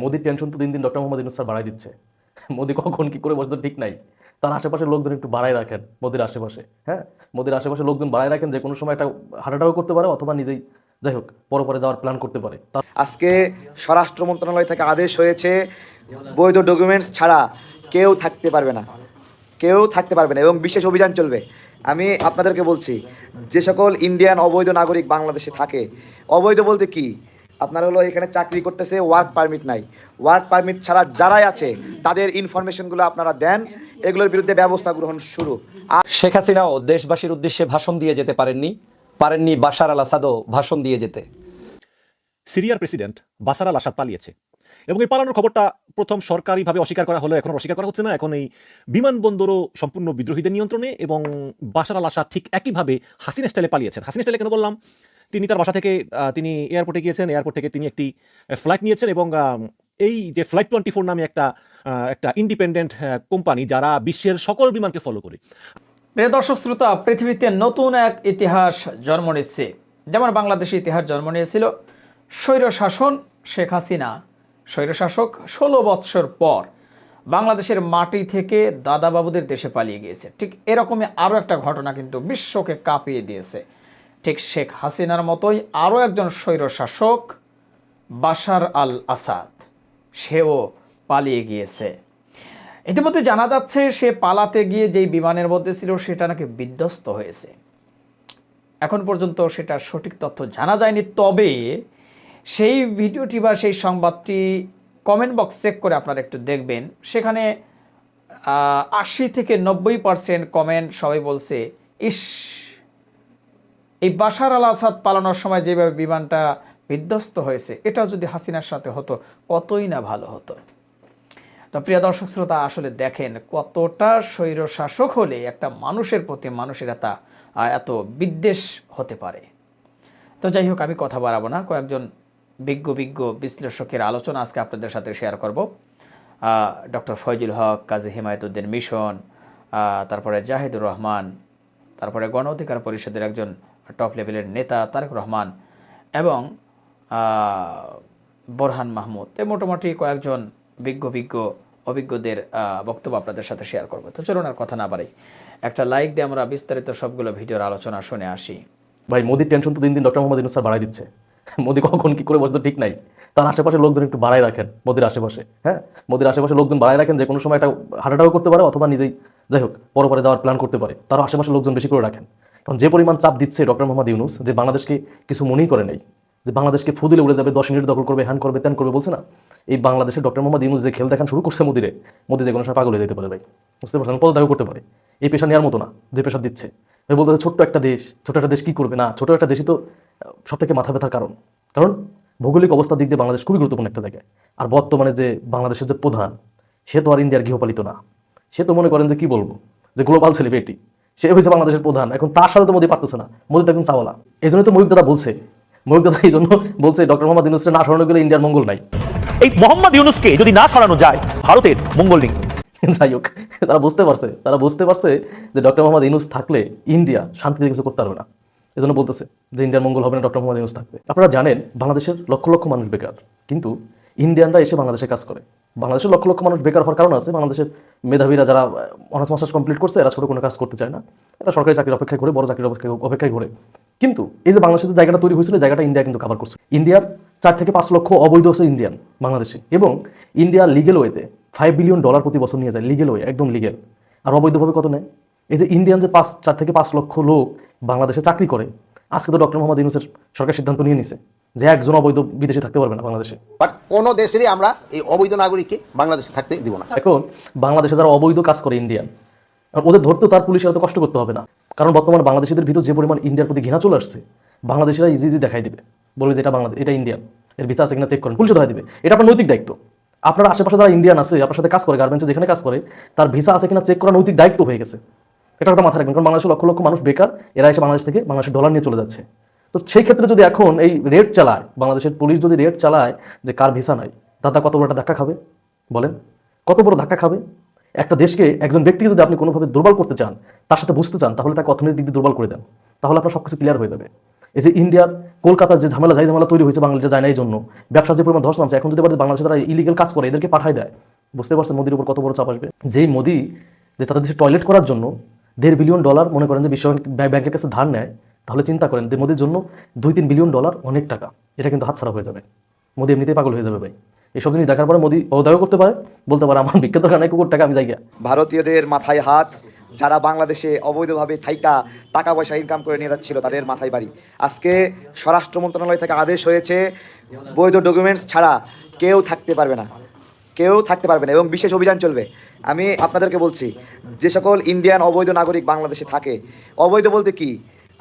মোদির টেনশন তো দিন দিন ডক্টর মোহাম্মদ ইউনুস স্যার বাড়াই দিচ্ছে। মোদি কখন কি করে বসতে ঠিক নাই। তার আশেপাশের লোকজন একটু বাড়াই রাখেন মোদির আশেপাশে হ্যাঁ? মোদির আশেপাশে লোকজন বাড়াই রাখেন যে কোনো সময় একটা হাঁটাটাও করতে পারে অথবা নিজেই যাই হোক পরে পরে যাওয়ার প্ল্যান করতে পারে। আজকে স্বরাষ্ট্র মন্ত্রণালয় থেকে আদেশ হয়েছে, বৈধ ডকুমেন্টস ছাড়া কেউ থাকতে পারবে না। কেউ থাকতে পারবে না এবং বিশেষ অভিযান চলবে। আমি আপনাদেরকে বলছি, যে সকল ইন্ডিয়ান অবৈধ নাগরিক বাংলাদেশে থাকে, অবৈধ বলতে কি? আপনার হলো এখানে চাকরি করতেছে ওয়ার্ক পারমিট নাই। ওয়ার্ক পারমিট ছাড়া যারাই আছে তাদের ইনফরমেশনগুলো আপনারা দেন এগুলোর বিরুদ্ধে ব্যবস্থা গ্রহণ শুরু। আর শেখ হাসিনাও দেশবাসীর উদ্দেশ্যে ভাষণ দিয়ে যেতে পারেননি পারেননি বাশার আল আসাদও ভাষণ দিয়ে যেতে। সিরিয়ার প্রেসিডেন্ট বাসার আল আসাদ পালিয়েছে। এবং এই পালানোর খবরটা প্রথম সরকারিভাবে অস্বীকার করা হলো এখন অস্বীকার করা হচ্ছে না। এখন এই বিমানবন্দরও সম্পূর্ণ বিদ্রোহীদের নিয়ন্ত্রণে এবং বাসার আল আসাদ ঠিক একইভাবে হাসিনা স্টাইলে পালিয়েছেন। হাসিনা স্টাইলে কেন বললাম? তিনি তার বাসা থেকে তিনি এয়ারপোর্টে গিয়েছেন এয়ারপোর্ট থেকে তিনি একটি ফ্লাইট নিয়েছেন এবং এই যে ফ্লাইট টোয়েন্টি ফোর নামে একটা একটা ইন্ডিপেন্ডেন্ট কোম্পানি যারা বিশ্বের সকল বিমানকে ফলো করে। প্রিয় দর্শক, শ্রোতা, পৃথিবীতে নতুন এক ইতিহাস জন্ম নিচ্ছে। যেমন বাংলাদেশের ইতিহাস জন্ম নিয়েছিল স্বৈর শাসন শেখ হাসিনা। স্বৈরশাসক ষোলো বৎসর পর বাংলাদেশের মাটি থেকে দাদাবাবুদের দেশে পালিয়ে গিয়েছে। ঠিক এরকমই আরও একটা ঘটনা কিন্তু বিশ্বকে কাঁপিয়ে দিয়েছে। ঠিক শেখ হাসিনার মতোই আরও একজন স্বৈরশাসক বাশার আল আসাদ সেও পালিয়ে গিয়েছে। ইতিমধ্যে জানা যাচ্ছে, সে পালাতে গিয়ে যেই বিমানের মধ্যে ছিল, সেটা নাকি বিধ্বস্ত হয়েছে। এখন পর্যন্ত সেটা সঠিক তথ্য জানা যায়নি। তবে সেই ভিডিওটি বা সেই সংবাদটি কমেন্ট বক্স চেক করে আপনারা একটু দেখবেন। সেখানে আশি থেকে নব্বই পার্সেন্ট কমেন্ট সবাই বলছে, ইস এই বাশার আল আসাদ পালানোর সময় যেভাবে বিমানটা বিধ্বস্ত হয়েছে এটা যদি হাসিনার সাথে হতো, কতই না ভালো হতো। তো প্রিয় দর্শক শ্রোতা, আসলে দেখেন কতটা স্বৈর শাসক হলে একটা মানুষের প্রতি মানুষের তা এত বিদ্বেষ হতে পারে। তো যাই হোক, আমি কথা বাড়াবো না, কয়েকজন বিজ্ঞ বিজ্ঞ বিশ্লেষকের আলোচনা আজকে আপনাদের সাথে শেয়ার করব। ডক্টর ফয়জুল হক, কাজী হিমায়তুদ্দিন মিশন তারপরে জাহিদুর রহমান, তারপরে গণ অধিকার পরিষদের একজন টপ লেভেলের নেতা তারেক রহমান এবং বোরহান মাহমুদ। এ মোটামুটি কয়েকজন বিজ্ঞ বিজ্ঞ অভিজ্ঞদের বক্তব্য আপনাদের সাথে শেয়ার করব। তো চলুন আর কথা না বাড়াই। একটা লাইক দিয়ে আমরা বিস্তারিত সবগুলো ভিডিওর আলোচনা শুনে আসি। ভাই, মোদির টেনশন তো দিন দিন ডক্টর মোহাম্মদ ইউনুস স্যার বাড়াই দিচ্ছে। মোদি কখন কি করে বসতে ঠিক নাই। তার আশেপাশের লোকজন একটু বাড়াই রাখেন মোদির আশেপাশে হ্যাঁ? মোদির আশেপাশে লোকজন বাড়াই রাখেন যে কোনো সময় একটা হাঁটাটাও করতে পারে অথবা নিজেই, যাই হোক পরে পরে যাওয়ার প্ল্যান করতে পারে। তার আশেপাশের লোকজন বেশি করে রাখেন। কারণ যে পরিমাণ চাপ দিচ্ছে ডক্টর মোহাম্মদ ইউনুস, যে বাংলাদেশকে কিছু মনেই করে নেই, যে বাংলাদেশকে ফুদিলে উড়ে যাবে, দশ মিনিট দখল করবে, হ্যান করবে, ত্যান করবে, বলছে না? এই বাংলাদেশে ডক্টর মোহাম্মদ ইউনুস যে খেল দেখান শুরু করছে মোদিরে, মোদি যে কোনো সময় পাগল হয়ে যেতে পারে ভাই। বুঝতে পারছেন? পদত্যাগ করতে পারে। এই পেশা নেওয়ার মতো না, যে পেশা দিচ্ছে। ভাই বলতে ছোট্ট একটা দেশ ছোট একটা দেশ কি করবে? না ছোট একটা দেশই তো সব থেকে মাথা ব্যথার কারণ। কারণ ভৌগোলিক অবস্থার দিক দিয়ে বাংলাদেশ খুবই গুরুত্বপূর্ণ একটা জায়গায়। আর বর্তমানে যে বাংলাদেশের যে প্রধান, সে তো আর ইন্ডিয়ার গৃহপালিত না। সে তো মনে করেন যে কি বলব? যে গ্লোবাল সেলিব্রিটি সে হয়েছে বাংলাদেশের প্রধান। এখন তার সাথে তো মোদি পারতেছে না। মোদি তো একদম চাওয়ালা। এই জন্য তো মহিক দাদা বলছে। মহিক দাদা এই জন্য বলছে ডক্টর মোহাম্মদ ইউনুসকে না সরানো গেলে ইন্ডিয়ার মঙ্গল নাই। এই মোহাম্মদ ইউনুসকে যদি না সরানো যায় ভারতের মঙ্গল নেই। যাই হোক তারা বুঝতে পারছে তারা বুঝতে পারছে যে ডক্টর মোহাম্মদ ইউনুস থাকলে ইন্ডিয়া শান্তিতে কিছু করতে পারবে না। এই জন্য বলতেছে যে ইন্ডিয়ার মঙ্গল হবে না ডক্টর মোহাম্মদ ইউনুস থাকবে। আপনারা জানেন বাংলাদেশের লক্ষ লক্ষ মানুষ বেকার। কিন্তু ইন্ডিয়ানরা এসে বাংলাদেশে কাজ করে। বাংলাদেশের লক্ষ লক্ষ মানুষ বেকার হওয়ার কারণ আছে। বাংলাদেশের মেধাবীরা যারা অনার্স মাস্টার্স কমপ্লিট করছে, এরা ছোটো কোনো কাজ করতে চায় না। এরা সরকারি চাকরির অপেক্ষায় করে বড় চাকরির অপেক্ষায় অপেক্ষায় করে কিন্তু এই যে বাংলাদেশের জায়গাটা তৈরি হয়েছিল জায়গাটা ইন্ডিয়া কিন্তু কাভার করছে। ইন্ডিয়ার চার থেকে পাঁচ লক্ষ অবৈধ আছে ইন্ডিয়ান বাংলাদেশে। এবং ইন্ডিয়া লিগেল ওয়েতে ফাইভ বিলিয়ন ডলার প্রতি বছর নিয়ে যায় লিগেল ওয়ে একদম লিগেল আর অবৈধভাবে কত নেয়? এই যে ইন্ডিয়ান যে পাঁচ, চার থেকে পাঁচ লক্ষ লোক বাংলাদেশে চাকরি করে, আজকে তো ডক্টর মোহাম্মদ ইউনুসের সরকার সিদ্ধান্ত নিয়ে নিছে। যে একজন অবৈধ বিদেশে থাকতে পারবে না বাংলাদেশে। বাট কোনো দেশেরই আমরা এই অবৈধ নাগরিককে বাংলাদেশে থাকতে দিব না। এখন বাংলাদেশে যারা অবৈধ কাজ করে ইন্ডিয়ান ওদের ধরতেও তার পুলিশের এত কষ্ট করতে হবে না। কারণ বর্তমানে বাংলাদেশিদের ভিতর যে পরিমাণ ইন্ডিয়ার প্রতি ঘৃণা চলে আসছে বাংলাদেশিরা ইজি ইজি দেখাই দিবে। বলবে যে এটা বাংলাদেশ এটা ইন্ডিয়ান এর ভিসা আছে কিনা চেক করেন পুলিশে ধরাই দিবে। এটা আপনার নৈতিক দায়িত্ব। আপনার আশেপাশে যারা ইন্ডিয়ান আছে আপনার সাথে কাজ করে গার্মেন্টসে যেখানে কাজ করে তার ভিসা আছে কিনা চেক করা নৈতিক দায়িত্ব হয়ে গেছে। এটা কথা মাথায় রাখবেন কারণ বাংলাদেশের লক্ষ লক্ষ মানুষ বেকার এরা এসে বাংলাদেশ থেকে বাংলাদেশের ডলার নিয়ে চলে যাচ্ছে। তো সেই ক্ষেত্রে যদি এখন এই রেড চালায়, বাংলাদেশের পুলিশ যদি রেড চালায় যে কার ভিসা নাই, দাদা কত বড় একটা ধাক্কা খাবে? বলেন। কত বড় ধাক্কা খাবে? একটা দেশকে একজন ব্যক্তিকে যদি আপনি কোনোভাবে দুর্বল করতে চান, তার সাথে বুঝতে চান, তাহলে তাকে অর্থনৈতিক দিক দিয়ে দুর্বল করে দেন। তাহলে আপনার সবকিছু ক্লিয়ার হয়ে যাবে। এই যে ইন্ডিয়ার কলকাতার যে ঝামেলা, যাই ঝামেলা তৈরি হয়েছে বাংলাদেশে যায় না এই জন্য ব্যবসা যে পরিমাণ ধস নামছে, এখন যদি বাংলাদেশে তারা ইলিগেল কাজ করে, এদেরকে পাঠায় দেয়, বুঝতে পারছেন মোদির উপর কত বড় চাপ আসবে? যেই মোদি, যে তাদের দেশে টয়লেট করার জন্য দেড় বিলিয়ন ডলার মনে করেন যে বিশ্ব ব্যাংক- ব্যাংকের কাছে ধার নেয় তাহলে চিন্তা করেন যে মোদির জন্য দুই তিন বিলিয়ন ডলার অনেক টাকা, এটা কিন্তু হাতছাড়া হয়ে যাবে। মোদি এমনিতেই পাগল হয়ে যাবে ভাই। এইসব জিনিস দেখার পরে মোদি অদায় করতে পারে, বলতে পারে, আমার বিখ্যাত খানায় কুকুর টাকা, আমি গিয়া। ভারতীয়দের মাথায় হাত, যারা বাংলাদেশে অবৈধভাবে থাইকা টাকা পয়সা ইনকাম করে নিয়ে যাচ্ছিল, তাদের মাথায় বাড়ি। আজকে স্বরাষ্ট্র মন্ত্রণালয় থেকে আদেশ হয়েছে, বৈধ ডকুমেন্টস ছাড়া কেউ থাকতে পারবে না। কেউ থাকতে পারবে না এবং বিশেষ অভিযান চলবে। আমি আপনাদেরকে বলছি, যে সকল ইন্ডিয়ান অবৈধ নাগরিক বাংলাদেশে থাকে, অবৈধ বলতে কি?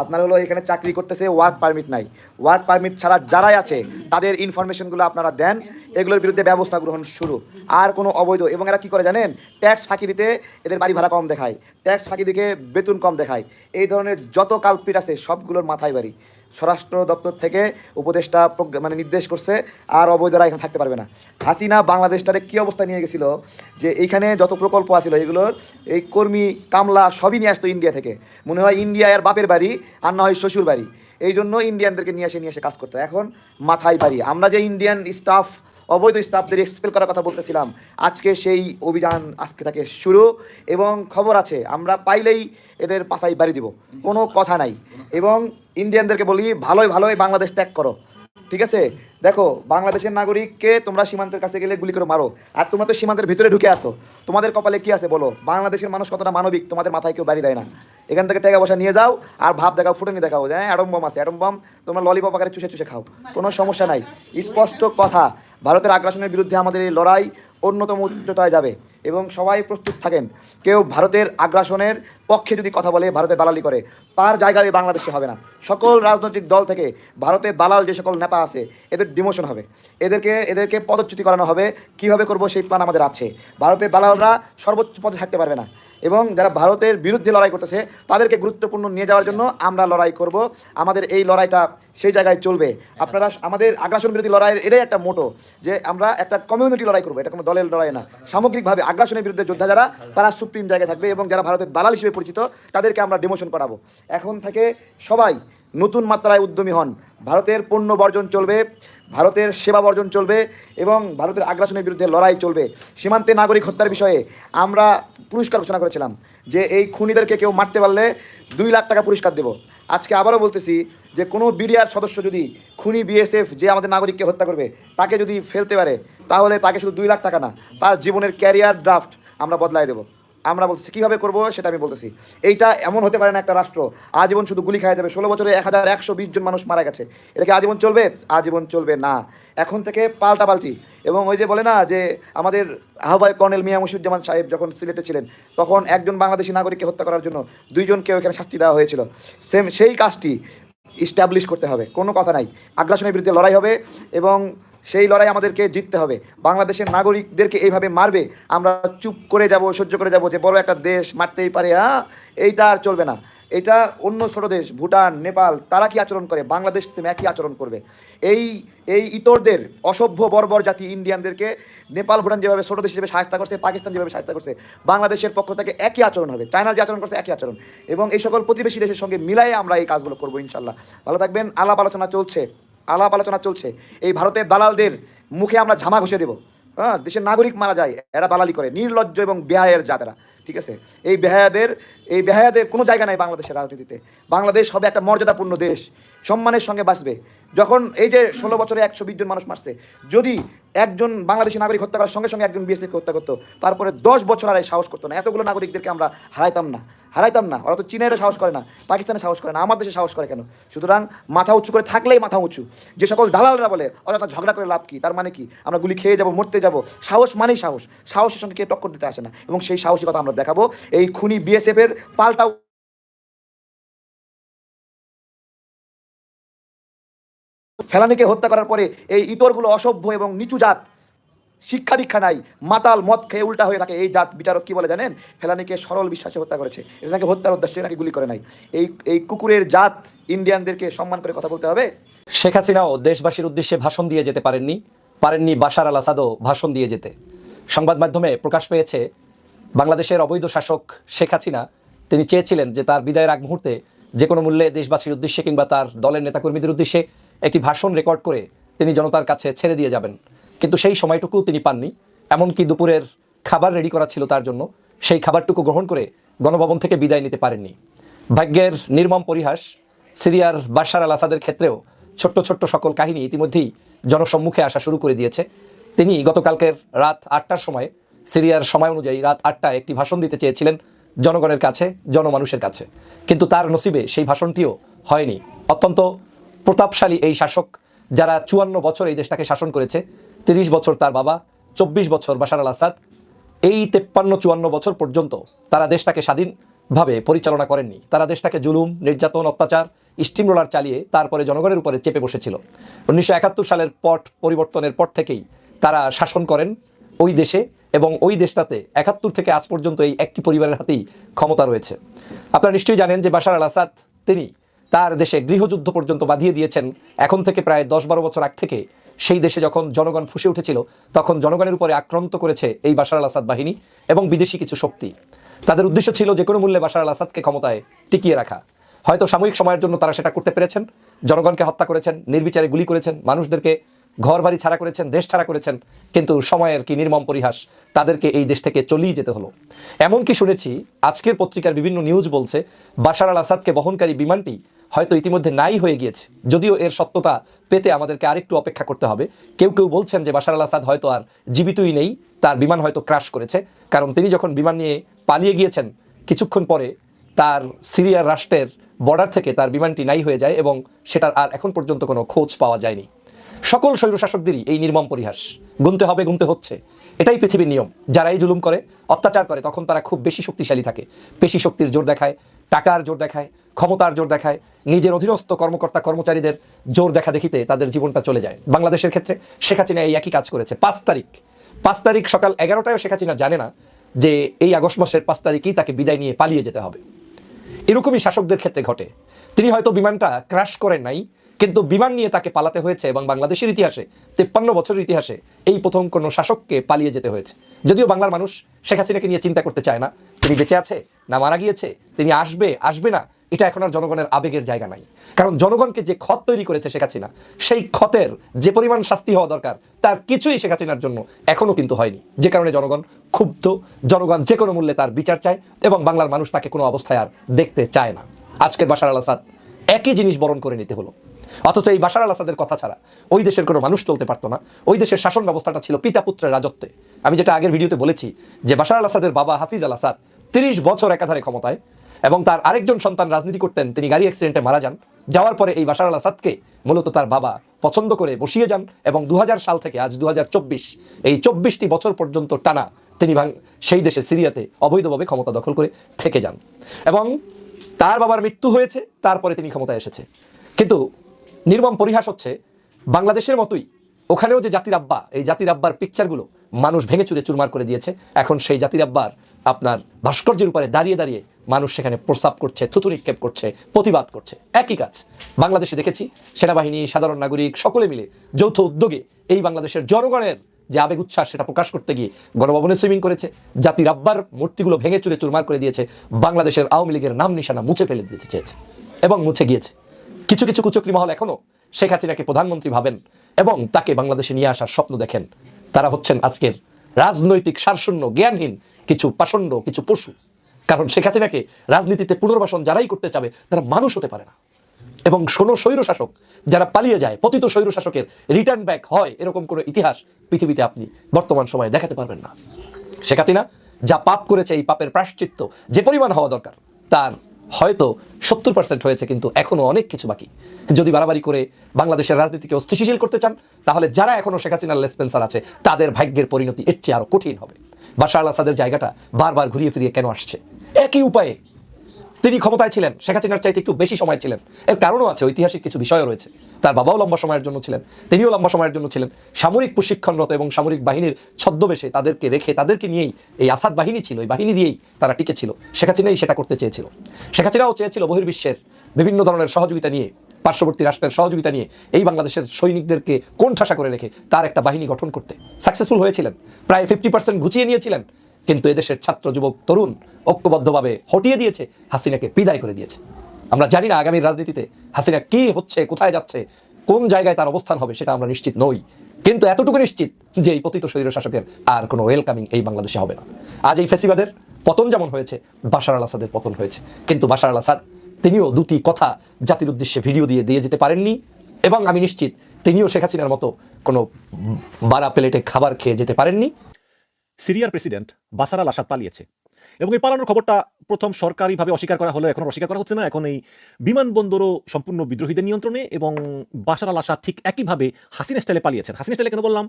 আপনার হলো এখানে চাকরি করতেছে ওয়ার্ক পারমিট নাই। ওয়ার্ক পারমিট ছাড়া যারাই আছে, তাদের ইনফরমেশনগুলো আপনারা দেন, এগুলোর বিরুদ্ধে ব্যবস্থা গ্রহণ শুরু। আর কোনো অবৈধ, এবং এরা কী করে জানেন? ট্যাক্স ফাঁকি দিতে এদের বাড়ি ভাড়া কম দেখায়। ট্যাক্স ফাঁকি দিকে বেতন কম দেখায়। এই ধরনের যত কালপিট আছে, সবগুলোর মাথায় বাড়ি। স্বরাষ্ট্র দপ্তর থেকে উপদেষ্টা মানে নির্দেশ করছে, আর অবৈধরা এখানে থাকতে পারবে না। হাসিনা বাংলাদেশটারে কী অবস্থা নিয়ে গেছিল? যে এইখানে যত প্রকল্প আছিল, এগুলোর এই কর্মী কামলা সবই নিয়ে আসতো ইন্ডিয়া থেকে। মনে হয় ইন্ডিয়া আর বাপের বাড়ি, আর না হয় শ্বশুর বাড়ি। এই জন্য ইন্ডিয়ানদেরকে নিয়ে এসে নিয়ে এসে কাজ করতো। এখন মাথায় পারি আমরা যে ইন্ডিয়ান স্টাফ অবৈধ স্টাফদের এক্সপেল করার কথা বলতেছিলাম। আজকে সেই অভিযান আজকে থেকে শুরু এবং খবর আছে, আমরা পাইলেই এদের পাশাই বাড়ি দিব। কোনো কথা নাই। এবং ইন্ডিয়ানদেরকে বলি, ভালোই ভালোই বাংলাদেশ ত্যাগ করো। ঠিক আছে? দেখো, বাংলাদেশের নাগরিককে তোমরা সীমান্তের কাছে গেলে গুলি করে মারো। আর তোমরা তো সীমান্তের ভিতরে ঢুকে আসো তোমাদের কপালে কি আছে বলো? বাংলাদেশের মানুষ কতটা মানবিক, তোমাদের মাথায় কেউ বাড়ি দেয় না। এখান থেকে টাকা পয়সা নিয়ে যাও আর ভাব দেখাও, ফুটেনি দেখাও যে হ্যাঁ অ্যাডম বম আছে অ্যাডম বম, তোমরা ললিপপ আকারে চুষে চুষে খাও। কোনো সমস্যা নাই। স্পষ্ট কথা ভারতের আগ্রাসনের বিরুদ্ধে আমাদের এই লড়াই অন্যতম উচ্চতায় যাবে এবং সবাই প্রস্তুত থাকেন। কেউ ভারতের আগ্রাসনের পক্ষে যদি কথা বলে, ভারতে দালালি করে, তার জায়গায় বাংলাদেশে হবে না। সকল রাজনৈতিক দল থেকে ভারতের দালাল যে সকল নেতা আছে, এদের ডিমোশন হবে। এদেরকে এদেরকে পদচ্যুতি করানো হবে। কীভাবে করব সেই প্ল্যান আমাদের আছে। ভারতের দালালরা সর্বোচ্চ পদে থাকতে পারবে না। এবং যারা ভারতের বিরুদ্ধে লড়াই করতেছে, তাদেরকে গুরুত্বপূর্ণ নিয়ে যাওয়ার জন্য আমরা লড়াই করব। আমাদের এই লড়াইটা সেই জায়গায় চলবে। আপনারা আমাদের আগ্রাসন বিরোধী লড়াইয়ের এটাই একটা মোটো যে আমরা একটা কমিউনিটি লড়াই করব। এটা কোনো দলের লড়াই না। সামগ্রিকভাবে আগ্রাসনের বিরুদ্ধে যোদ্ধা যারা, তারা সুপ্রিম জায়গায় থাকবে এবং যারা ভারতের দালাল হিসেবে পরিচিত তাদেরকে আমরা ডিমোশন করাবো। এখন থেকে সবাই নতুন মাত্রায় উদ্যমী হন। ভারতের পণ্য বর্জন চলবে, ভারতের সেবা বর্জন চলবে এবং ভারতের আগ্রাসনের বিরুদ্ধে লড়াই চলবে। সীমান্তে নাগরিক হত্যার বিষয়ে আমরা পুরস্কার ঘোষণা করেছিলাম যে এই খুনিদেরকে কেউ মারতে পারলে দুই লাখ টাকা পুরস্কার দেব। আজকে আবারও বলতেছি যে কোনো বিডিআর সদস্য যদি খুনি বিএসএফ, যে আমাদের নাগরিককে হত্যা করবে, তাকে যদি ফেলতে পারে, তাহলে তাকে শুধু দুই লাখ টাকা না, তার জীবনের ক্যারিয়ার ড্রাফট আমরা বদলাই দেবো। আমরা বলতেছি, কীভাবে করব সেটা আমি বলতেছি। এইটা এমন হতে পারে না একটা রাষ্ট্র, আজীবন শুধু গুলি খাওয়া যাবে। ষোলো বছরে এক হাজার একশো বিশ জন মানুষ মারা গেছে। এটা কি আজীবন চলবে? আজীবন চলবে না। এখন থেকে পাল্টা পাল্টি এবং ওই যে বলে না যে আমাদের আহ্বায়ক কর্নেল মিয়া মুসুজ্জামান সাহেব যখন সিলেটে ছিলেন, তখন একজন বাংলাদেশি নাগরিককে হত্যা করার জন্য দুইজনকে ওখানে শাস্তি দেওয়া হয়েছিল। সেম সেই কাজটি ইস্টাবলিশ করতে হবে। কোনো কথা নাই। আগ্রাসনের বিরুদ্ধে লড়াই হবে এবং সেই লড়াই আমাদেরকে জিততে হবে। বাংলাদেশের নাগরিকদেরকে এইভাবে মারবে, আমরা চুপ করে যাব, সহ্য করে যাব যে বড় একটা দেশ মারতেই পারে। হ্যাঁ এইটা আর চলবে না। এটা অন্য ছোট দেশ, ভুটান, নেপাল, তারা কি আচরণ করে? বাংলাদেশ সেম একই আচরণ করবে। এই এই ইতরদের অসভ্য, বর্বর জাতি ইন্ডিয়ানদেরকে নেপাল, ভুটান যেভাবে ছোট দেশ হিসেবে সাহায্য করছে, পাকিস্তান যেভাবে সাহায্য করছে, বাংলাদেশের পক্ষ থেকে একই আচরণ হবে। চায়নার যে আচরণ করছে, একই আচরণ। এবং এই সকল প্রতিবেশী দেশের সঙ্গে মিলাই আমরা এই কাজগুলো করব ইনশাল্লাহ। ভালো থাকবেন। আলাপ আলোচনা চলছে। আলাপ আলোচনা চলছে। এই ভারতের দালালদের মুখে আমরা ঝামা ঘষে দেবো। হ্যাঁ দেশের নাগরিক মারা যায়, এরা দালালি করে, নির্লজ্জ এবং ব্যয়ের জাতেরা। ঠিক আছে? এই বেহায়াদের এই বেহায়াদের কোনো জায়গা নাই বাংলাদেশের রাজনীতিতে। বাংলাদেশ হবে একটা মর্যাদাপূর্ণ দেশ। সম্মানের সঙ্গে বাঁচবে। যখন এই যে ষোলো বছরে একশো বিশ জন মানুষ মারছে, যদি একজন বাংলাদেশি নাগরিক হত্যা করার সঙ্গে সঙ্গে একজন বিএসএফকে হত্যা করতো, তারপরে দশ বছর আর সাহস করতো না। এতগুলো নাগরিকদেরকে আমরা হারাইতাম না। হারাইতাম না। ওরা তো চীনের সাহস করে না, পাকিস্তানে সাহস করে না, আমার দেশে সাহস করে কেন? সুতরাং মাথা উঁচু করে থাকলেই মাথা উঁচু। যে সকল দালালরা বলে অযথা ঝগড়া করে লাভ কি? তার মানে কি? আমরা গুলি খেয়ে যাব, মরতে যাব। সাহস মানেই সাহস। সাহসের সঙ্গে কে টক্কর দিতে আসে না। এবং সেই সাহসিকতা আমরা দেখাবো। এই খুনি বিএসএফের পাল্টা ফেলানিকে হত্যা করার পরে এই ইতরগুলো অসভ্য এবং নিচু জাত। শিক্ষা দীক্ষা নাই, মাতাল মদ খেয়ে উল্টা হয়ে থাকে। এই জাত বিচারক কি বলে জানেন? ফেলানিকে সরল বিশ্বাসে হত্যা করেছে। এটা নাকি হত্যার উদ্দেশ্যে নাকি গুলি করে নাই? এই এই কুকুরের জাত ইন্ডিয়ানদেরকে সম্মান করে কথা বলতে হবে? শেখ হাসিনাও দেশবাসীর উদ্দেশ্যে ভাষণ দিয়ে যেতে পারেননি। পারেননি বাশার আল আসাদও ভাষণ দিয়ে যেতে। সংবাদ মাধ্যমে প্রকাশ পেয়েছে বাংলাদেশের অবৈধ শাসক শেখ হাসিনা, তিনি চেয়েছিলেন যে তার বিদায়ের আগ মুহূর্তে যে কোনো মূল্যে দেশবাসীর উদ্দেশ্যে কিংবা তার দলের নেতাকর্মীদের উদ্দেশ্যে একটি ভাষণ রেকর্ড করে তিনি জনতার কাছে ছেড়ে দিয়ে যাবেন। কিন্তু সেই সময়টুকু তিনি পাননি। এমনকি দুপুরের খাবার রেডি করা ছিল তার জন্য, সেই খাবারটুকু গ্রহণ করে গণভবন থেকে বিদায় নিতে পারেননি। ভাগ্যের নির্মম পরিহাস, সিরিয়ার বাশার আল আসাদের ক্ষেত্রেও ছোট্ট ছোট্ট সকল কাহিনী ইতিমধ্যেই জনসম্মুখে আসা শুরু করে দিয়েছে। তিনি গতকালকের রাত আটটার সময় সিরিয়ার সময় অনুযায়ী রাত আটটায় একটি ভাষণ দিতে চেয়েছিলেন জনগণের কাছে, জনমানুষের কাছে। কিন্তু তার নসিবে সেই ভাষণটিও হয়নি। অত্যন্ত প্রতাপশালী এই শাসক, যারা চুয়ান্ন বছর এই দেশটাকে শাসন করেছে, তিরিশ বছর তার বাবা, চব্বিশ বছর বাশার আল আসাদ, এই তেপ্পান্ন, চুয়ান্ন বছর পর্যন্ত তারা দেশটাকে স্বাধীনভাবে পরিচালনা করেননি। তারা দেশটাকে জুলুম, নির্যাতন, অত্যাচার স্টিম রোলার চালিয়ে তারপরে জনগণের উপরে চেপে বসেছিল। উনিশশো একাত্তর সালের পট পরিবর্তনের পর থেকেই তারা শাসন করেন ওই দেশে। এবং ওই দেশটাতে একাত্তর থেকে আজ পর্যন্ত এই একটি পরিবারের হাতেই ক্ষমতা রয়েছে। আপনারা নিশ্চয়ই জানেন যে বাশার আল আসাদ, তিনি তার দেশে গৃহযুদ্ধ পর্যন্ত বাঁধিয়ে দিয়েছেন। এখন থেকে প্রায় দশ বারো বছর আগ থেকে সেই দেশে যখন জনগণ ফুসে উঠেছিল, তখন জনগণের উপরে আক্রান্ত করেছে এই বাশার আল আসাদ বাহিনী এবং বিদেশি কিছু শক্তি। তাদের উদ্দেশ্য ছিল যে কোনো মূল্যে বাশার আল আসাদকে ক্ষমতায় টিকিয়ে রাখা। হয়তো সাময়িক সময়ের জন্য তারা সেটা করতে পেরেছেন, জনগণকে হত্যা করেছেন, নির্বিচারে গুলি করেছেন, মানুষদেরকে ঘর বাড়ি ছাড়া করেছেন, দেশ ছাড়া করেছেন, কিন্তু সময়ের কি নির্মম পরিহাস, তাদেরকে এই দেশ থেকে চলেই যেতে হলো। এমনকি শুনেছি, আজকের পত্রিকার বিভিন্ন নিউজ বলছে, বাশার আল আসাদকে বহনকারী বিমানটি হয়তো ইতিমধ্যে নাই হয়ে গিয়েছে। যদিও এর সত্যতা পেতে আমাদেরকে আরেকটু অপেক্ষা করতে হবে। কেউ কেউ বলছেন যে বাশার আল আসাদ হয়তো আর জীবিতই নেই, তার বিমান হয়তো ক্রাশ করেছে, কারণ তিনি যখন বিমান নিয়ে পালিয়ে গিয়েছেন, কিছুক্ষণ পরে তার সিরিয়ার রাষ্ট্রের বর্ডার থেকে তার বিমানটি নাই হয়ে যায় এবং সেটার আর এখন পর্যন্ত কোনো খোঁজ পাওয়া যায়নি। সকল স্বৈরশাসকদেরই এই নির্মম পরিহাস। গুনতে হবে, গুনতে হচ্ছে। এটাই পৃথিবীর নিয়ম। যারা এই জুলুম করে, অত্যাচার করে, তখন তারা খুব বেশি শক্তিশালী থাকে। পেশি শক্তির জোর দেখায়, টাকার জোর দেখায়, ক্ষমতার জোর দেখায়, নিজের অধীনস্থ কর্মকর্তা, কর্মচারীদের জোর দেখা দেখিতে তাদের জীবনটা চলে যায়। বাংলাদেশের ক্ষেত্রে শেখ হাসিনা এই একই কাজ করেছে। পাঁচ তারিখ পাঁচ তারিখ সকাল এগারোটায়ও শেখ হাসিনা জানে না যে এই আগস্ট মাসের পাঁচ তারিখেই তাকে বিদায় নিয়ে পালিয়ে যেতে হবে। এরকমই শাসকদের ক্ষেত্রে ঘটে। তিনি হয়তো বিমানটা ক্রাশ করেন নাই কিন্তু বিমান নিয়ে তাকে পালাতে হয়েছে এবং বাংলাদেশের ইতিহাসে, তেপ্পান্ন বছরের ইতিহাসে এই প্রথম কোনো শাসককে পালিয়ে যেতে হয়েছে। যদিও বাংলার মানুষ শেখ হাসিনাকে নিয়ে চিন্তা করতে চায় না, তিনি বেঁচে আছে, না মারা গিয়েছে, তিনি আসবে আসবে না, এটা এখন আর জনগণের আবেগের জায়গা নাই। কারণ জনগণকে যে ক্ষত তৈরি করেছে শেখ হাসিনা, সেই ক্ষতের যে পরিমাণ শাস্তি হওয়া দরকার, তার কিছুই শেখ হাসিনার জন্য এখনও কিন্তু হয়নি। যে কারণে জনগণ ক্ষুব্ধ, জনগণ যে কোনো মূল্যে তার বিচার চায় এবং বাংলার মানুষ তাকে কোনো অবস্থায় আর দেখতে চায় না। আজকের বাশার আল আসাদ, একই জিনিস বরণ করে নিতে হলো। অথচ এই বাশার আল আসাদের কথা ছাড়া ওই দেশের কোনো মানুষ চলতে পারতো না। ওই দেশের শাসন ব্যবস্থাটা ছিল পিতা পুত্রের রাজত্বে। আমি যেটা আগের ভিডিওতে বলেছি যে বাশার আল আসাদের বাবা হাফিজ আল আসাদ তিরিশ বছর একাধারে ক্ষমতায় এবং তার আরেকজন সন্তান রাজনীতি করতেন, তিনি গাড়ি অ্যাক্সিডেন্টে মারা যান। যাওয়ার পরে এই বাশার আল আসাদকে মূলত তার বাবা পছন্দ করে বসিয়ে যান এবং দু হাজার সাল থেকে আজ দু হাজার চব্বিশ এই চব্বিশটি বছর পর্যন্ত টানা তিনি ভাং সেই দেশে সিরিয়াতে অবৈধভাবে ক্ষমতা দখল করে থেকে যান। এবং তার বাবার মৃত্যু হয়েছে, তারপরে তিনি ক্ষমতায় এসেছে। কিন্তু নির্মম পরিহাস হচ্ছে বাংলাদেশের মতোই। ওখানেও যে জাতির আব্বা, এই জাতির আব্বার পিকচারগুলো মানুষ ভেঙে চুরে চুরমার করে দিয়েছে, এখন সেই জাতির আব্বার আপনার ভাস্কর্যের উপরে দাঁড়িয়ে দাঁড়িয়ে মানুষ সেখানে প্রস্তাব করছে, থুতু নিক্ষেপ করছে, প্রতিবাদ করছে। একই কাজ, বাংলাদেশে দেখেছি সেনাবাহিনী, সাধারণ নাগরিক, সকলে মিলে যৌথ উদ্যোগে এই বাংলাদেশের জনগণের যে আবেগ উচ্ছ্বাস সেটা প্রকাশ করতে গিয়ে গণভবনে সুইমিং করেছে, জাতির আব্বার মূর্তিগুলো ভেঙে চুরে চুরমার করে দিয়েছে, বাংলাদেশের আওয়ামী লীগের নাম নিশানা মুছে ফেলে দিতে চেয়েছে এবং মুছে গিয়েছে। কিছু কিছু কুচক্রি মহল এখনও শেখ হাসিনাকে প্রধানমন্ত্রী ভাবেন এবং তাকে বাংলাদেশে নিয়ে আসার স্বপ্ন দেখেন। তারা হচ্ছেন আজকের রাজনৈতিক সারশূন্য, জ্ঞানহীন কিছু পাষণ্ড, কিছু পশু। কারণ শেখ হাসিনাকে রাজনীতিতে পুনর্বাসন যারাই করতে চাবে, তারা মানুষ হতে পারে না। এবং কোনো স্বৈরশাসক যারা পালিয়ে যায়, পতিত স্বৈরশাসকের রিটার্ন ব্যাক হয়, এরকম কোনো ইতিহাস পৃথিবীতে আপনি বর্তমান সময়ে দেখাতে পারবেন না। শেখ হাসিনা যা পাপ করেছে এই পাপের প্রায়শ্চিত্ত, যে পরিমাণ হওয়া দরকার, তার হয়তো সত্তর পার্সেন্ট হয়েছে, কিন্তু এখনও অনেক কিছু বাকি। যদি বাড়াবাড়ি করে বাংলাদেশের রাজনীতিকে অস্থিতিশীল করতে চান, তাহলে যারা এখনও শেখ হাসিনার লেসপেন্সার আছে, তাদের ভাগ্যের পরিণতি এর চেয়ে আরও কঠিন হবে। বাশার আল আসাদের জায়গাটা বারবার ঘুরিয়ে ফিরিয়ে কেন আসছে? একই উপায়ে তিনি ক্ষমতায় ছিলেন, শেখ হাসিনার চাইতে একটু বেশি সময় ছিলেন। এর কারণও আছে, ঐতিহাসিক কিছু বিষয়ও রয়েছে। তার বাবাও লম্বা সময়ের জন্য ছিলেন, তিনিও লম্বা সময়ের জন্য ছিলেন। সামরিক প্রশিক্ষণরত এবং সামরিক বাহিনীর ছদ্মবেশে তাদেরকে রেখে, তাদেরকে নিয়েই এই আসাদ বাহিনী ছিল, এই বাহিনী দিয়েই তারা টিকে ছিল। শেখ হাসিনাই সেটা করতে চেয়েছিল। শেখ হাসিনাও চেয়েছিল বহির্বিশ্বের বিভিন্ন ধরনের সহযোগিতা নিয়ে, পার্শ্ববর্তী রাষ্ট্রের সহযোগিতা নিয়ে, এই বাংলাদেশের সৈনিকদেরকে কোণঠাসা করে রেখে তার একটা বাহিনী গঠন করতে। সাকসেসফুল হয়েছিলেন। প্রায় ফিফটি পার্সেন্ট গুছিয়ে নিয়েছিলেন। কিন্তু এদেশের ছাত্র যুবক, তরুণ ঐক্যবদ্ধভাবে হটিয়ে দিয়েছে, হাসিনাকে বিদায় করে দিয়েছে। আমরা জানি না আগামী রাজনীতিতে হাসিনা কি হচ্ছে, কোথায় যাচ্ছে, কোন জায়গায় তার অবস্থান হবে সেটা আমরা নিশ্চিত নই। কিন্তু এতটুকু নিশ্চিত যে এই পতিত শরীর শাসকের আর কোনো ওয়েলকামিং এই বাংলাদেশে হবে না। আজ এই ফেসিবাদের পতন যেমন হয়েছে, বাশার আল আসাদের পতন হয়েছে। কিন্তু বাশার আল আসাদ, তিনিও দুটি কথা জাতির উদ্দেশ্যে ভিডিও দিয়ে দিয়ে যেতে পারেননি এবং আমি নিশ্চিত তিনিও শেখ হাসিনার মতো কোনো বারা প্লেটে খাবার খেয়ে যেতে পারেননি। সিরিয়ার প্রেসিডেন্ট বাসার আল আসাদ পালিয়েছে। এবং এই পালানোর খবরটা প্রথম সরকারিভাবে অস্বীকার করা হলো এখন অস্বীকার করা হচ্ছে না। এখন এই বিমানবন্দরও সম্পূর্ণ বিদ্রোহীদের নিয়ন্ত্রণে এবং বাসার আল আসাদ ঠিক একইভাবে হাসিনা স্টাইলে পালিয়েছেন। হাসিনা স্টাইলে কেন বললাম?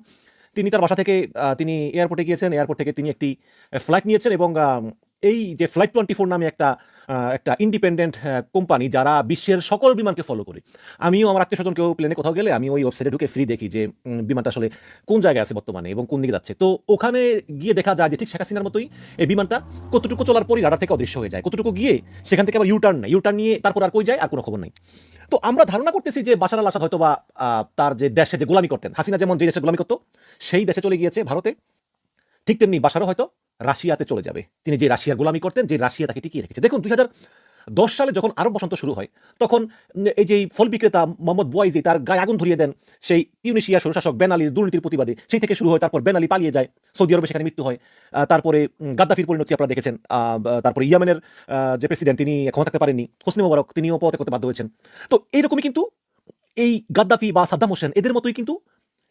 তিনি তার বাসা থেকে তিনি এয়ারপোর্টে গিয়েছেন। এয়ারপোর্ট থেকে তিনি একটি ফ্লাইট নিয়েছেন এবং এই যে ফ্লাইট টোয়েন্টি ফোর নামে একটা একটা ইন্ডিপেন্ডেন্ট কোম্পানি যারা বিশ্বের সকল বিমানকে ফলো করে। আমিও আমার আত্মীয় স্বজন কেউ প্লেনে কোথাও গেলে আমি ওই ওয়েবসাইটে ঢুকে ফ্রি দেখি যে বিমানটা আসলে কোন জায়গায় আছে বর্তমানে এবং কোন দিকে যাচ্ছে। তো ওখানে গিয়ে দেখা যায় যে ঠিক শেখ হাসিনার মতোই এই বিমানটা কতটুকু চলার পরই রাডার থেকে অদৃশ্য হয়ে যায়। কতটুকু গিয়ে সেখান থেকে আবার ইউটার্ন নেয়। ইউটার্ন নিয়ে তারপর আর কই যায়? আর কোনো খবর নেই। তো আমরা ধারণা করতেছি যে বাশার আল হয়তো বা তার যে দেশে যে গোলামি করতেন, হাসিনা যেমন যে দেশে গোলামি করতো, সেই দেশে চলে গিয়েছে ভারতে। ঠিক তেমনি বাসারও হয়তো রাশিয়াতে চলে যাবে। তিনি যে রাশিয়ার গোলামি করতেন, যে রাশিয়া তাকে টিকিয়ে রেখেছে। দেখুন, দুই দশ সালে যখন আরব বসন্ত শুরু হয়, তখন এই যে ফল বিক্রেতা মোহাম্মদ বুয়াইজি তার গায়ে আগুন ধরিয়ে দেন, সেই টিউনিশিয়া স্বৈরশাসক বেন দুর্নীতির প্রতিবাদে সেই থেকে শুরু হয়, তারপর বেন আলী পালিয়ে যায়, সৌদি আরবে সেখানে মৃত্যু হয়। তারপরে গাদ্দাফির পরিণতি আপনারা দেখেছেন। তারপরে ইয়েমেনের যে প্রেসিডেন্ট, তিনি ক্ষমতা থাকতে পারেননি, হোসনি মোবারক, তিনিও পদত্যাগ করতে বাধ্য হয়েছেন। তো এইরকমই কিন্তু এই গাদ্দাফি বা সাদ্দাম হোসেন, এদের মতোই কিন্তু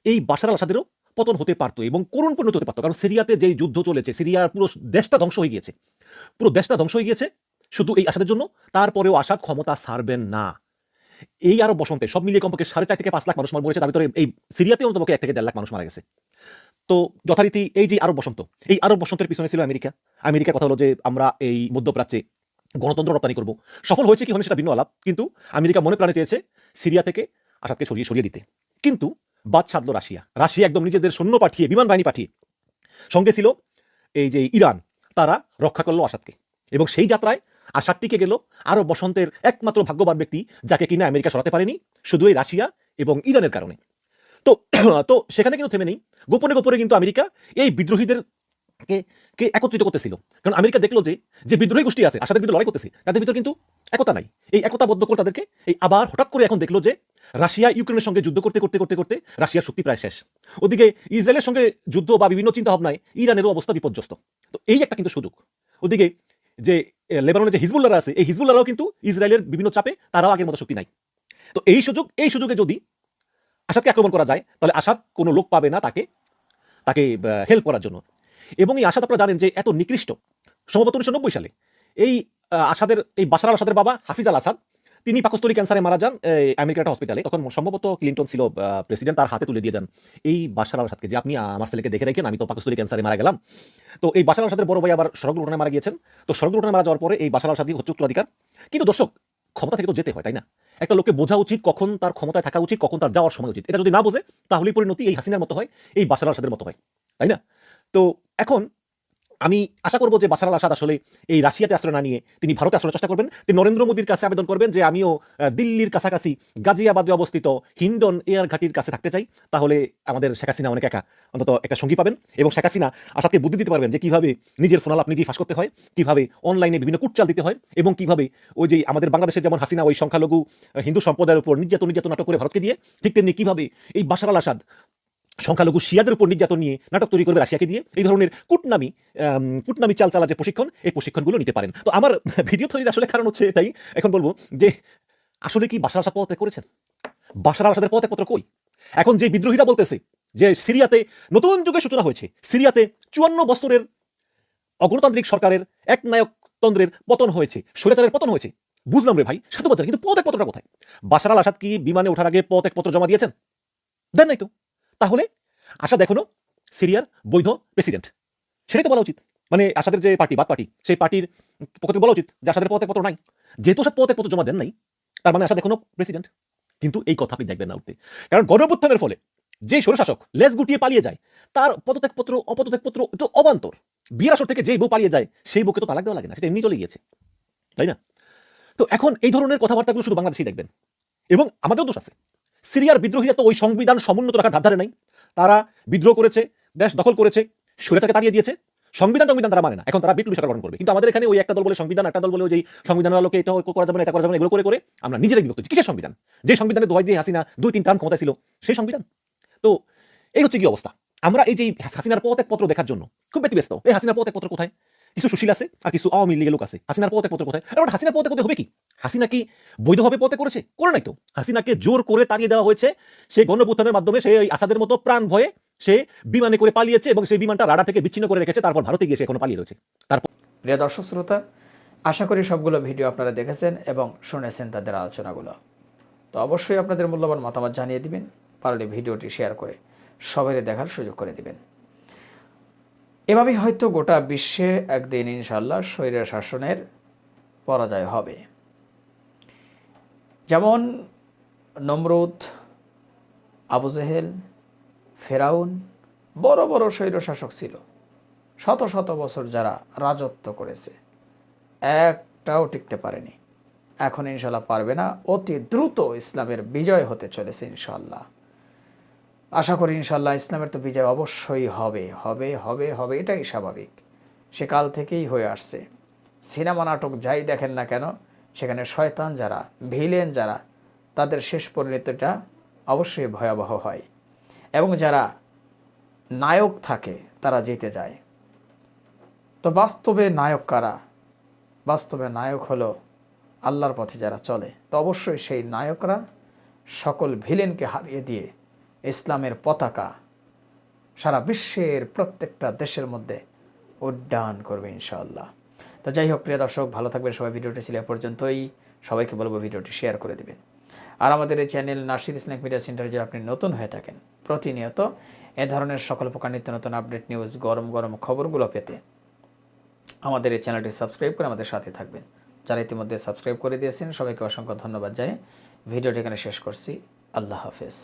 এই বাশার আল আসাদেরও পতন হতে পারতো এবং করুণ পরিণত হতে পারতো। কারণ সিরিয়াতে যেই যুদ্ধ চলেছে, সিরিয়ার পুরো দেশটা ধ্বংস হয়ে গিয়েছে। পুরো দেশটা ধ্বংস হয়ে গিয়েছে শুধু এই আসাদের জন্য, তারপরেও আসাদ ক্ষমতা ছাড়বেন না। এই আরও বসন্তে সব মিলিয়ে কমপক্ষে সাড়ে চার থেকে পাঁচ লাখ মানুষ মারা মরেছে তার ভিতরে এই সিরিয়াতে অন্তপক্ষে এক থেকে দেড় লাখ মানুষ মারা গেছে। তো যথারীতি এই যে আরব বসন্ত, এই আরব বসন্তের পিছনে ছিল আমেরিকা। আমেরিকার কথা হলো যে আমরা এই মধ্যপ্রাচ্যে গণতন্ত্র রপ্তানি করব। সফল হয়েছে কি হয়নি সেটা ভিন্ন আলাপ। কিন্তু আমেরিকা মনে প্রাণে চেয়েছে সিরিয়া থেকে আসাদকে সরিয়ে সরিয়ে দিতে। কিন্তু বাদ সাধলো রাশিয়া। রাশিয়া একদম নিজেদের সৈন্য পাঠিয়ে, বিমান বাহিনী পাঠিয়ে। সঙ্গে ছিল এই যে ইরান, তারা রক্ষা করল আসাদকে। এবং সেই যাত্রায় আসাদ টিকে গেল আরব বসন্তের একমাত্র ভাগ্যবান ব্যক্তি, যাকে কিনা আমেরিকা সরাতে পারেনি, শুধু এই রাশিয়া এবং ইরানের কারণে। তো তো সেখানে কিন্তু থেমে নেই। গোপনে গোপনে কিন্তু আমেরিকা এই বিদ্রোহীদের কে কে একত্রিত করতেছিল। কারণ আমেরিকা দেখল যে যে বিদ্রোহী গোষ্ঠী আছে, আসাদের বিরুদ্ধে লড়াই করতেছে, তাদের ভিতরে কিন্তু একতা নাই। এই একতাবদ্ধ করে তাদেরকে এই আবার হঠাৎ করে এখন দেখল যে রাশিয়া ইউক্রেনের সঙ্গে যুদ্ধ করতে করতে করতে করতে রাশিয়ার শক্তি প্রায় শেষ। ওদিকে ইসরায়েলের সঙ্গে যুদ্ধ বা বিভিন্ন চিন্তা ভাবনায় ইরানেরও অবস্থা বিপর্যস্ত। তো এই একটা কিন্তু সুযোগ। ওদিকে যে এ, লেবাননের যে হিজবুল্লারা আছে এই হিজবুল্লারাও কিন্তু ইসরায়েলের বিভিন্ন চাপে তারাও আগের মতো শক্তি নাই। তো এই সুযোগ এই সুযোগে যদি আসাদকে আক্রমণ করা যায় তাহলে আসাদ কোনো লোক পাবে না তাকে তাকে হেল্প করার জন্য। এবং এই আসাদ আপনারা জানেন যে এত নিকৃষ্ট। সম্ভবত উনিশশো নব্বই সালে এই আসাদের এই বাসার আসাদের বাবা হাফিজ আল আসাদ তিনি পাকস্থলী ক্যান্সারে মারা যান আমেরিকার একটা হসপিটালে তখন সম্ভবত ক্লিন্টন ছিল প্রেসিডেন্ট তার হাতে তুলে দিয়ে যান এই বাসার আসাদকে যে আপনি আমার ছেলেকে দেখে রেখেন, আমি তো পাকস্থলী ক্যান্সারে মারা গেলাম। তো এই বাসার আসাদের বড় ভাই আবার সড়ক দুর্ঘটনায় মারা গিয়েছেন। তো সড়ক দুর্ঘটনায় মারা যাওয়ার পরে এই বাসার আসাদি হচ্ছে উত্তরাধিকার। কিন্তু দর্শক, ক্ষমতা থেকে তো যেতে হয়, তাই না? একটা লোককে বোঝা উচিত কখন তার ক্ষমতায় থাকা উচিত, কখন তার যাওয়ার সময় উচিত। এটা যদি না বোঝে, তাহলেই পরিণতি এই হাসিনার মতো হয়, এই বাসার আসাদের মতো হয়, তাই না? তো এখন আমি আশা করব যে বাসার আসাদ আসলে এই রাশিয়াতে আশ্রয় না নিয়ে তিনি ভারতে আশ্রয় চেষ্টা করবেন। তিনি নরেন্দ্র মোদীর কাছে আবেদন করবেন যে আমিও দিল্লির কাছাকাছি গাজিয়াবাদে অবস্থিত হিন্ডন এয়ার ঘাটির কাছে থাকতে চাই। তাহলে আমাদের শেখ হাসিনা অনেক একা। অন্তত একটা সঙ্গী পাবেন এবং শেখ হাসিনা আসাদকে বুদ্ধি দিতে পারবেন যে কীভাবে নিজের ফোনালাপ নিজেই ফাঁস করতে হয়, কীভাবে অনলাইনে বিভিন্ন কুটচাল দিতে হয় এবং কীভাবে ওই যে আমাদের বাংলাদেশের যেমন হাসিনা ওই সংখ্যালঘু হিন্দু সম্প্রদায়ের উপর নির্যাতন নির্যাতন নাটক করে ভারতকে দিয়ে, ঠিক তেমনি কীভাবে এই বাসার আসাদ সংখ্যালঘু শিয়াদের উপর নির্যাতন নিয়ে নাটক তৈরি করবে রাশিয়াকে দিয়ে। এই ধরনের কুটনামি কুটনামি চাল চালা যে প্রশিক্ষণ, এই প্রশিক্ষণগুলো নিতে পারেন। তো আমার ভিডিও তৈরির আসলে কারণ হচ্ছে এটাই। এখন বলব যে, আসলে কি বাসার আসাদ পদত্যাগ করেছেন? বাসার আসাদের পদত্যাগপত্র কই? এখন যে বিদ্রোহীরা বলতেছে যে, সিরিয়াতে নতুন যুগের সূচনা হয়েছে, সিরিয়াতে চুয়ান্ন বছরের অগণতান্ত্রিক সরকারের এক নায়কতন্ত্রের পতন হয়েছে, স্বৈরাচারের পতন হয়েছে। বুঝলাম রে ভাই সাধুবাজার কিন্তু পদত্যাগপত্রটা কোথায়? বাসার আল আসাদ কি বিমানে ওঠার আগে পদত্যাগপত্র জমা দিয়েছেন? দেন নাই তো। তাহলে আসাদ এখনও সিরিয়ার বৈধ প্রেসিডেন্ট। সেটাই তো বলা উচিত। মানে আসাদের যে পার্টি, বাদ পার্টি, সেই পার্টির পক্ষ থেকে বলা উচিত যে আসাদের পদত্যাগপত্র নাই। যেহেতু আসাদ পদত্যাগপত্র জমা দেন নাই, তার মানে আসাদ এখনও প্রেসিডেন্ট। কিন্তু এই কথা আপনি দেখবেন না উঠতে কারণ গণঅভ্যুত্থানের ফলে যে স্বৈরশাসক লেজ গুটিয়ে পালিয়ে যায়, তার পদত্যাগপত্র অপদত্যাগপত্র তো অবান্তর। বিয়ের থেকে যেই বউ পালিয়ে যায়, সেই বউকে তো তালাক দেওয়া লাগে না, সেটা এমনি চলে গিয়েছে। তাই না? তো এখন এই ধরনের কথাবার্তাগুলো শুধু বাংলাদেশেই দেখবেন। এবং আমাদেরও দোষ আছে। সিরিয়ার বিদ্রোহীরা তো ওই সংবিধান সমুন্নত রাখার ধার ধারে নাই। তারা বিদ্রোহ করেছে, দেশ দখল করেছে স্বৈরাচারকে তাড়িয়ে দিয়েছে। সংবিধান সংবিধান তারা মানে না। এখন তারা বিপ্লবী সরকার গঠন করবে। কিন্তু আমাদের এখানে ওই একটা দল বলে সংবিধান, একটা দল বলে ওই সংবিধানের আলোকে এটা করা যাবে না, এটা করা যাবে এগুলো করে করে আমরা নিজেরাই বিভক্ত। কিসের সংবিধান? যে সংবিধানে দোয়াই দিয়ে হাসিনা দুই তিন টার্ম ক্ষমতা ছিল, সেই সংবিধান। তো এই হচ্ছে কি অবস্থা? আমরা এই যে হাসিনার পথ পত্র দেখার জন্য খুব ব্যতিব্যস্ত। এই হাসিনার পথ পত্র কোথায়? কিছু সুশীল আছে আর কিছু আওয়ামী লীগের লোক আছে। হাসিনার পথ পত্র কোথায়? এবার হাসিনার পথে পথে হবে কি? হাসিনা কি বৈধভাবে পথে করেছে? করে নাই তো। হাসিনাকে জোর করে তাড়িয়ে দেওয়া হয়েছে। সেই গণপুত্থানের মাধ্যমে সে আসাদের মতো প্রাণ ভয়ে সে বিমানে করে পালিয়েছে এবং সেই বিমানটা রাডার থেকে বিচ্ছিন্ন করে রেখেছে। তারপর ভারতে গিয়ে সে এখনও পালিয়ে রয়েছে। তারপর প্রিয় দর্শক, শ্রোতা, আশা করি সবগুলো ভিডিও আপনারা দেখেছেন এবং শুনেছেন তাদের আলোচনাগুলো। তো অবশ্যই আপনাদের মূল্যবান মতামত জানিয়ে দিবেন, পারলে ভিডিওটি শেয়ার করে সবাই দেখার সুযোগ করে দিবেন। এভাবেই হয়তো গোটা বিশ্বে একদিন ইনশাল্লাহ স্বৈর শাসনের পরাজয় হবে। যেমন নমরুদ, আবু জেহেল, ফেরাউন বড় বড় স্বৈর শাসক ছিল। শত শত বছর যারা রাজত্ব করেছে, একটাও টিকতে পারেনি। এখন ইনশাল্লাহ পারবে না, অতি দ্রুত ইসলামের বিজয় হতে চলেছে ইনশাল্লাহ। আশা করি ইনশাল্লাহ ইসলামের তো বিজয় অবশ্যই হবে হবে হবে হবে, এটাই স্বাভাবিক। সে কাল থেকেই হয়ে আসছে। সিনেমা নাটক যাই দেখেন না কেন সেখানে শয়তান যারা, ভিলেন যারা, তাদের শেষ পরিণতিটা অবশ্যই ভয়াবহ হয়। এবং যারা নায়ক থাকে, তারা জিতে যায়। তো বাস্তবে নায়ক কারা? বাস্তবে নায়ক হলো আল্লাহর পথে যারা চলে। তো অবশ্যই সেই নায়করা সকল ভিলেনকে হারিয়ে দিয়ে ইসলামের পতাকা সারা বিশ্বের প্রত্যেকটা দেশের মধ্যে উড্ডয়ন করবে ইনশাআল্লাহ। তো যাই হোক, প্রিয় দর্শক, ভালো থাকবেন সবাই। ভিডিওটি ছিল পর্যন্তই। সবাইকে বলব ভিডিওটি শেয়ার করে দেবেন। আর আমাদের এই চ্যানেল নার্সির ইসলামিক মিডিয়া সেন্টারে যদি আপনি নতুন হয়ে থাকেন, প্রতিনিয়ত এ ধরনের সকল প্রকার নিত্য নতুন আপডেট, নিউজ, গরম গরম খবরগুলো পেতে আমাদের এই চ্যানেলটি সাবস্ক্রাইব করে আমাদের সাথে থাকবেন। যারা ইতিমধ্যে সাবস্ক্রাইব করে দিয়েছেন, সবাইকে অসংখ্য ধন্যবাদ জানিয়ে ভিডিওটি এখানে শেষ করছি। আল্লাহ হাফেজ।